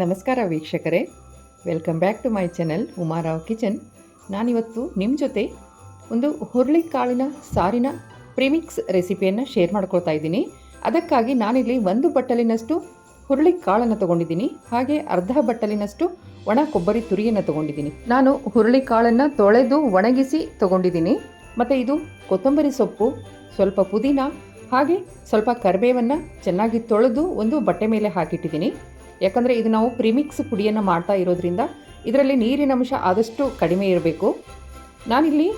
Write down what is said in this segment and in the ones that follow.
ನಮಸ್ಕಾರ ವೀಕ್ಷಕರೇ. Welcome back to my channel Umarao kitchen ನಾನಿವತ್ತು ನಿಮ್ಮ ಜೊತೆ ಒಂದು ಹುರುಳಿಕಾಳಿನ ಸಾರಿನ ಪ್ರಿಮಿಕ್ಸ್ ರೆಸಿಪಿಯನ್ನು ಶೇರ್ ಮಾಡ್ಕೊಳ್ತಾ ಇದ್ದೀನಿ. ಅದಕ್ಕಾಗಿ ನಾನಿಲ್ಲಿ ಒಂದು ಬಟ್ಟಲಿನಷ್ಟು ಹುರುಳಿಕಾಳನ್ನು ತೊಗೊಂಡಿದ್ದೀನಿ. ಹಾಗೆ ಅರ್ಧ ಬಟ್ಟಲಿನಷ್ಟು ಒಣ ಕೊಬ್ಬರಿ ತುರಿಯನ್ನು ತೊಗೊಂಡಿದ್ದೀನಿ. ನಾನು ಹುರುಳಿಕಾಳನ್ನು ತೊಳೆದು ಒಣಗಿಸಿ ತೊಗೊಂಡಿದ್ದೀನಿ. ಮತ್ತು ಇದು ಕೊತ್ತಂಬರಿ ಸೊಪ್ಪು, ಸ್ವಲ್ಪ ಪುದೀನ ಹಾಗೆ ಸ್ವಲ್ಪ ಕರಿಬೇವನ್ನು ಚೆನ್ನಾಗಿ ತೊಳೆದು ಒಂದು ಬಟ್ಟೆ ಮೇಲೆ ಹಾಕಿಟ್ಟಿದ್ದೀನಿ. ಯಾಕಂದರೆ ಇದು ನಾವು ಪ್ರಿಮಿಕ್ಸ್ ಪುಡಿಯನ್ನು ಮಾಡ್ತಾ ಇರೋದ್ರಿಂದ ಇದರಲ್ಲಿ ನೀರಿನ ಅಂಶ ಆದಷ್ಟು ಕಡಿಮೆ ಇರಬೇಕು. ನಾನಿಲ್ಲಿ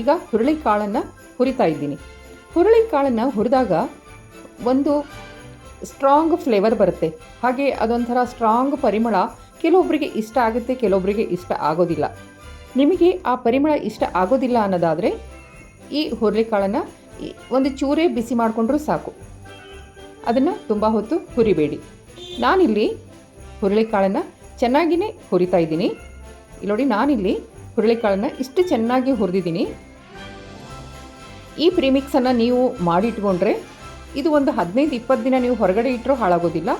ಈಗ ಹುರುಳಿಕಾಳನ್ನು ಹುರಿತಾ ಇದ್ದೀನಿ. ಹುರುಳಿಕಾಳನ್ನು ಹುರಿದಾಗ ಒಂದು ಸ್ಟ್ರಾಂಗ್ ಫ್ಲೇವರ್ ಬರುತ್ತೆ. ಹಾಗೆ ಅದೊಂಥರ ಸ್ಟ್ರಾಂಗ್ ಪರಿಮಳ ಕೆಲವೊಬ್ಬರಿಗೆ ಇಷ್ಟ ಆಗುತ್ತೆ ಕೆಲವೊಬ್ಬರಿಗೆ ಇಷ್ಟ ಆಗೋದಿಲ್ಲ. ನಿಮಗೆ ಆ ಪರಿಮಳ ಇಷ್ಟ ಆಗೋದಿಲ್ಲ ಅನ್ನೋದಾದರೆ ಈ ಹುರುಳಿಕಾಳನ್ನು ಒಂದು ಚೂರೇ ಬಿಸಿ ಮಾಡಿಕೊಂಡ್ರೂ ಸಾಕು. ಅದನ್ನು ತುಂಬ ಹೊತ್ತು ಹುರಿಬೇಡಿ. ನಾನಿಲ್ಲಿ ಹುರುಳಿಕಾಳನ್ನು ಚೆನ್ನಾಗಿಯೇ ಹುರಿತಾ ಇದ್ದೀನಿ. ಇಲ್ಲಿ ನೋಡಿ ನಾನಿಲ್ಲಿ ಹುರುಳಿಕಾಳನ್ನು ಇಷ್ಟು ಚೆನ್ನಾಗಿ ಹುರಿದಿದ್ದೀನಿ. ಈ ಪ್ರೀಮಿಕ್ಸನ್ನು ನೀವು ಮಾಡಿಟ್ಕೊಂಡ್ರೆ ಇದು ಒಂದು ಹದಿನೈದು, ಇಪ್ಪತ್ತು ದಿನ ನೀವು ಹೊರಗಡೆ ಇಟ್ಟರೂ ಹಾಳಾಗೋದಿಲ್ಲ.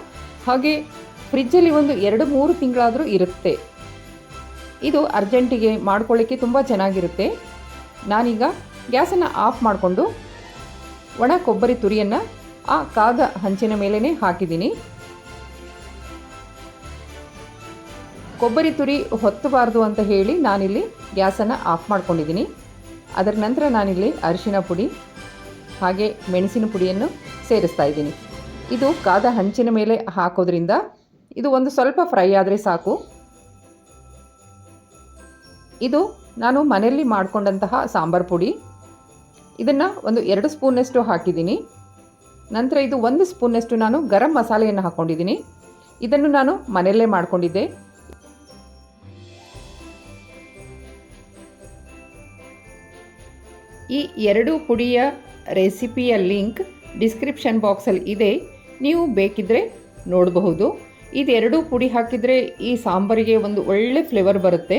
ಹಾಗೆ ಫ್ರಿಜ್ಜಲ್ಲಿ ಒಂದು ಎರಡು, ಮೂರು ತಿಂಗಳಾದರೂ ಇರುತ್ತೆ. ಇದು ಅರ್ಜೆಂಟಿಗೆ ಮಾಡ್ಕೊಳ್ಳಿಕ್ಕೆ ತುಂಬ ಚೆನ್ನಾಗಿರುತ್ತೆ. ನಾನೀಗ ಗ್ಯಾಸನ್ನು ಆಫ್ ಮಾಡಿಕೊಂಡು ಒಣ ಕೊಬ್ಬರಿ ತುರಿಯನ್ನು ಆ ಕಾದ ಹಂಚಿನ ಮೇಲೇ ಹಾಕಿದ್ದೀನಿ. ಕೊಬ್ಬರಿ ತುರಿ ಹೊತ್ತಬಾರ್ದು ಅಂತ ಹೇಳಿ ನಾನಿಲ್ಲಿ ಗ್ಯಾಸನ್ನು ಆಫ್ ಮಾಡ್ಕೊಂಡಿದ್ದೀನಿ. ಅದರ ನಂತರ ನಾನಿಲ್ಲಿ ಅರಿಶಿನ ಪುಡಿ, ಹಾಗೆ ಮೆಣಸಿನ ಪುಡಿಯನ್ನು ಸೇರಿಸ್ತಾ ಇದ್ದೀನಿ. ಇದು ಕಾದ ಹಂಚಿನ ಮೇಲೆ ಹಾಕೋದ್ರಿಂದ ಇದು ಒಂದು ಸ್ವಲ್ಪ ಫ್ರೈ ಆದರೆ ಸಾಕು. ಇದು ನಾನು ಮನೆಯಲ್ಲಿ ಮಾಡಿಕೊಂಡಂತಹ ಸಾಂಬಾರು ಪುಡಿ. ಇದನ್ನು ಒಂದು ಎರಡು ಸ್ಪೂನಷ್ಟು ಹಾಕಿದ್ದೀನಿ. ನಂತರ ಇದು ಒಂದು ಸ್ಪೂನಷ್ಟು ನಾನು ಗರಂ ಮಸಾಲೆಯನ್ನು ಹಾಕ್ಕೊಂಡಿದ್ದೀನಿ ಇದನ್ನು ನಾನು ಮನೆಯಲ್ಲೇ ಮಾಡಿಕೊಂಡಿದ್ದೆ. ಈ ಎರಡು ಪುಡಿಯ ರೆಸಿಪಿಯ ಲಿಂಕ್ ಡಿಸ್ಕ್ರಿಪ್ಷನ್ ಬಾಕ್ಸಲ್ಲಿ ಇದೆ. ನೀವು ಬೇಕಿದ್ದರೆ ನೋಡಬಹುದು. ಇದೆರಡು ಪುಡಿ ಹಾಕಿದರೆ ಈ ಸಾಂಬಾರಿಗೆ ಒಂದು ಒಳ್ಳೆ ಫ್ಲೇವರ್ ಬರುತ್ತೆ.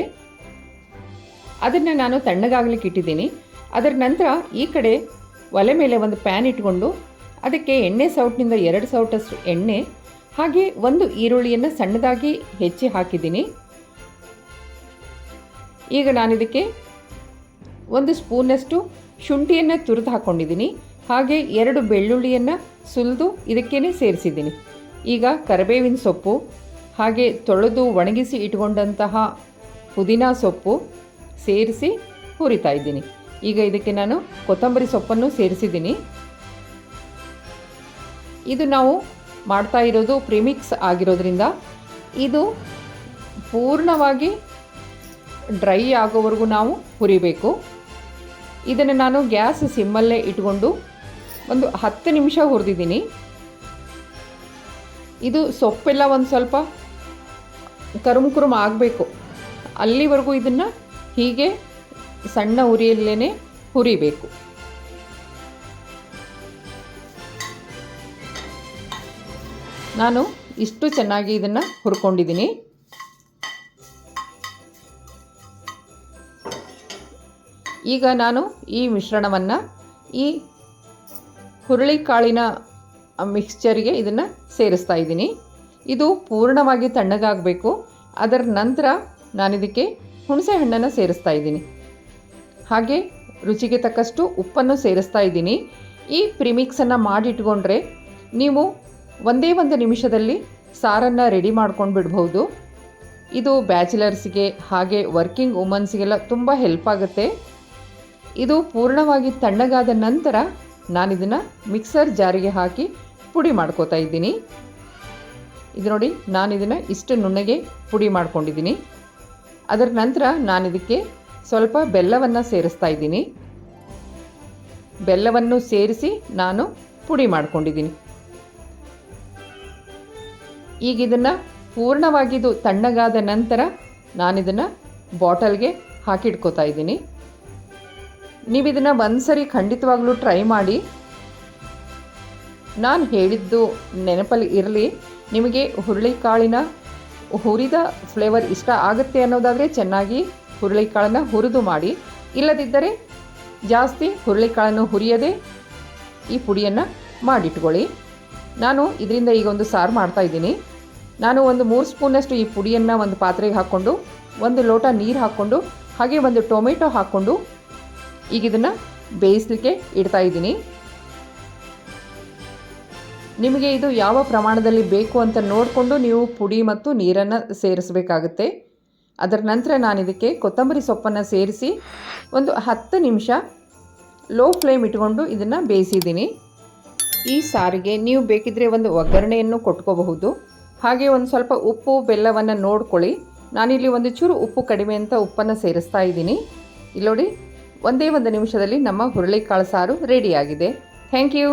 ಅದನ್ನು ನಾನು ತಣ್ಣಗಾಗಲಿಕ್ಕೆ ಇಟ್ಟಿದ್ದೀನಿ. ಅದರ ನಂತರ ಈ ಕಡೆ ಒಲೆ ಮೇಲೆ ಒಂದು ಪ್ಯಾನ್ ಇಟ್ಕೊಂಡು ಅದಕ್ಕೆ ಎಣ್ಣೆ ಸೌಟ್ನಿಂದ ಎರಡು ಸೌಟಷ್ಟು ಎಣ್ಣೆ, ಹಾಗೆ ಒಂದು ಈರುಳ್ಳಿಯನ್ನು ಸಣ್ಣದಾಗಿ ಹೆಚ್ಚಿ ಹಾಕಿದ್ದೀನಿ. ಈಗ ನಾನಿದಕ್ಕೆ ಒಂದು ಸ್ಪೂನಷ್ಟು ಶುಂಠಿಯನ್ನು ತುರಿದು ಹಾಕ್ಕೊಂಡಿದ್ದೀನಿ ಹಾಗೆ ಎರಡು ಬೆಳ್ಳುಳ್ಳಿಯನ್ನು ಸುಲಿದು ಇದಕ್ಕೇ ಸೇರಿಸಿದ್ದೀನಿ. ಈಗ ಕರಿಬೇವಿನ ಸೊಪ್ಪು, ಹಾಗೆ ತೊಳೆದು ಒಣಗಿಸಿ ಇಟ್ಕೊಂಡಂತಹ ಪುದೀನ ಸೊಪ್ಪು ಸೇರಿಸಿ ಹುರಿತಾ ಇದ್ದೀನಿ. ಈಗ ಇದಕ್ಕೆ ನಾನು ಕೊತ್ತಂಬರಿ ಸೊಪ್ಪನ್ನು ಸೇರಿಸಿದ್ದೀನಿ. ಇದು ನಾವು ಮಾಡ್ತಾ ಇರೋದು ಪ್ರಿಮಿಕ್ಸ್ ಆಗಿರೋದ್ರಿಂದ ಇದು ಪೂರ್ಣವಾಗಿ ಡ್ರೈ ಆಗೋವರೆಗೂ ನಾವು ಹುರಿಬೇಕು. ಇದನ್ನು ನಾನು ಗ್ಯಾಸ್ ಸಿಮ್ಮಲ್ಲೇ ಇಟ್ಕೊಂಡು ಒಂದು ಹತ್ತು ನಿಮಿಷ ಹುರಿದಿದ್ದೀನಿ. ಇದು ಸೊಪ್ಪೆಲ್ಲ ಒಂದು ಸ್ವಲ್ಪ, ಕರುಮ್ ಕುರುಮ್ ಆಗಬೇಕು. ಅಲ್ಲಿವರೆಗೂ ಇದನ್ನು ಹೀಗೆ ಸಣ್ಣ ಉರಿಯಲ್ಲೇ ಹುರಿಬೇಕು. ನಾನು ಇಷ್ಟು ಚೆನ್ನಾಗಿ ಇದನ್ನು ಹುರ್ಕೊಂಡಿದ್ದೀನಿ. ಈಗ ನಾನು ಈ ಮಿಶ್ರಣವನ್ನು ಈ ಹುರುಳಿಕಾಳಿನ ಮಿಕ್ಸ್ಚರ್ಗೆ ಇದನ್ನು ಸೇರಿಸ್ತಾ ಇದ್ದೀನಿ. ಇದು ಪೂರ್ಣವಾಗಿ ತಣ್ಣಗಾಗಬೇಕು. ಅದರ ನಂತರ ನಾನಿದಕ್ಕೆ ಹುಣಸೆ ಹಣ್ಣನ್ನು ಸೇರಿಸ್ತಾ ಇದ್ದೀನಿ. ಹಾಗೆ ರುಚಿಗೆ ತಕ್ಕಷ್ಟು ಉಪ್ಪನ್ನು ಸೇರಿಸ್ತಾ ಇದ್ದೀನಿ. ಈ ಪ್ರಿಮಿಕ್ಸನ್ನು ಮಾಡಿಟ್ಕೊಂಡ್ರೆ ನೀವು ಒಂದೇ ಒಂದು ನಿಮಿಷದಲ್ಲಿ ಸಾರನ್ನು ರೆಡಿ ಮಾಡ್ಕೊಂಡು ಬಿಡ್ಬೋದು ಇದು ಬ್ಯಾಚುಲರ್ಸ್ಗೆ ಹಾಗೆ ವರ್ಕಿಂಗ್ ವುಮನ್ಸ್ಗೆಲ್ಲ ತುಂಬ ಹೆಲ್ಪ್ ಆಗುತ್ತೆ. ಇದು ಪೂರ್ಣವಾಗಿ ತಣ್ಣಗಾದ ನಂತರ ನಾನಿದನ್ನು ಮಿಕ್ಸರ್ ಜಾರಿಗೆ ಹಾಕಿ ಪುಡಿ ಮಾಡ್ಕೋತಾ ಇದ್ದೀನಿ. ಇದು ನೋಡಿ, ನಾನಿದನ್ನು ಇಷ್ಟು ನುಣ್ಣಗೆ ಪುಡಿ ಮಾಡ್ಕೊಂಡಿದ್ದೀನಿ. ಅದರ ನಂತರ ನಾನಿದಕ್ಕೆ ಸ್ವಲ್ಪ ಬೆಲ್ಲವನ್ನು ಸೇರಿಸ್ತಾ ಇದ್ದೀನಿ. ಬೆಲ್ಲವನ್ನು ಸೇರಿಸಿ ನಾನು ಪುಡಿ ಮಾಡ್ಕೊಂಡಿದ್ದೀನಿ. ಈಗ ಇದನ್ನು ಪೂರ್ಣವಾಗಿದು ತಣ್ಣಗಾದ ನಂತರ ನಾನಿದನ್ನು ಬಾಟಲ್ಗೆ ಹಾಕಿಟ್ಕೋತಾ ಇದ್ದೀನಿ. ನೀವು ಇದನ್ನು ಒಂದ್ಸರಿ ಖಂಡಿತವಾಗ್ಲೂ ಟ್ರೈ ಮಾಡಿ. ನಾನು ಹೇಳಿದ್ದು ನೆನಪಲ್ಲಿ ಇರಲಿ. ನಿಮಗೆ ಹುರುಳಿಕಾಳಿನ ಹುರಿದ ಫ್ಲೇವರ್ ಇಷ್ಟ ಆಗುತ್ತೆ ಅನ್ನೋದಾದರೆ ಚೆನ್ನಾಗಿ ಹುರುಳಿಕಾಳನ್ನು ಹುರಿದು ಮಾಡಿ. ಇಲ್ಲದಿದ್ದರೆ ಜಾಸ್ತಿ ಹುರುಳಿಕಾಳನ್ನು ಹುರಿಯದೆ ಈ ಪುಡಿಯನ್ನು ಮಾಡಿಟ್ಕೊಳ್ಳಿ. ನಾನು ಇದರಿಂದ ಈಗ ಒಂದು ಸಾರು ಮಾಡ್ತಾಯಿದ್ದೀನಿ ನಾನು ಒಂದು ಮೂರು ಸ್ಪೂನಷ್ಟು ಈ ಪುಡಿಯನ್ನು ಒಂದು ಪಾತ್ರೆಗೆ ಹಾಕ್ಕೊಂಡು, ಒಂದು ಲೋಟ ನೀರು ಹಾಕ್ಕೊಂಡು, ಹಾಗೆ ಒಂದು ಟೊಮೆಟೊ ಹಾಕ್ಕೊಂಡು ಈಗ ಇದನ್ನು ಬೇಯಿಸಲಿಕ್ಕೆ ಇಡ್ತಾ ಇದ್ದೀನಿ. ನಿಮಗೆ ಇದು ಯಾವ ಪ್ರಮಾಣದಲ್ಲಿ ಬೇಕು ಅಂತ ನೋಡಿಕೊಂಡು ನೀವು ಪುಡಿ ಮತ್ತು ನೀರನ್ನು ಸೇರಿಸಬೇಕಾಗುತ್ತೆ. ಅದರ ನಂತರ ನಾನು ಇದಕ್ಕೆ ಕೊತ್ತಂಬರಿ ಸೊಪ್ಪನ್ನು ಸೇರಿಸಿ ಒಂದು ಹತ್ತು ನಿಮಿಷ ಲೋ ಫ್ಲೇಮ್ ಇಟ್ಕೊಂಡು ಇದನ್ನು ಬೇಯಿಸಿದ್ದೀನಿ. ಈ ಸಾರಿಗೆ ನೀವು ಬೇಕಿದ್ದರೆ ಒಂದು ಒಗ್ಗರಣೆಯನ್ನು ಕೊಟ್ಕೋಬಹುದು. ಹಾಗೆ ಒಂದು ಸ್ವಲ್ಪ ಉಪ್ಪು, ಬೆಲ್ಲವನ್ನು ನೋಡ್ಕೊಳ್ಳಿ. ನಾನಿಲ್ಲಿ ಒಂದು ಚೂರು ಉಪ್ಪು ಕಡಿಮೆ ಅಂತ ಉಪ್ಪನ್ನು ಸೇರಿಸ್ತಾ ಇದ್ದೀನಿ. ಇಲ್ಲಿ ನೋಡಿ ಒಂದೇ ಒಂದು ನಿಮಿಷದಲ್ಲಿ ನಮ್ಮ ಹುರುಳಿಕಾಳು ಸಾರು ರೆಡಿಯಾಗಿದೆ ಥ್ಯಾಂಕ್ ಯು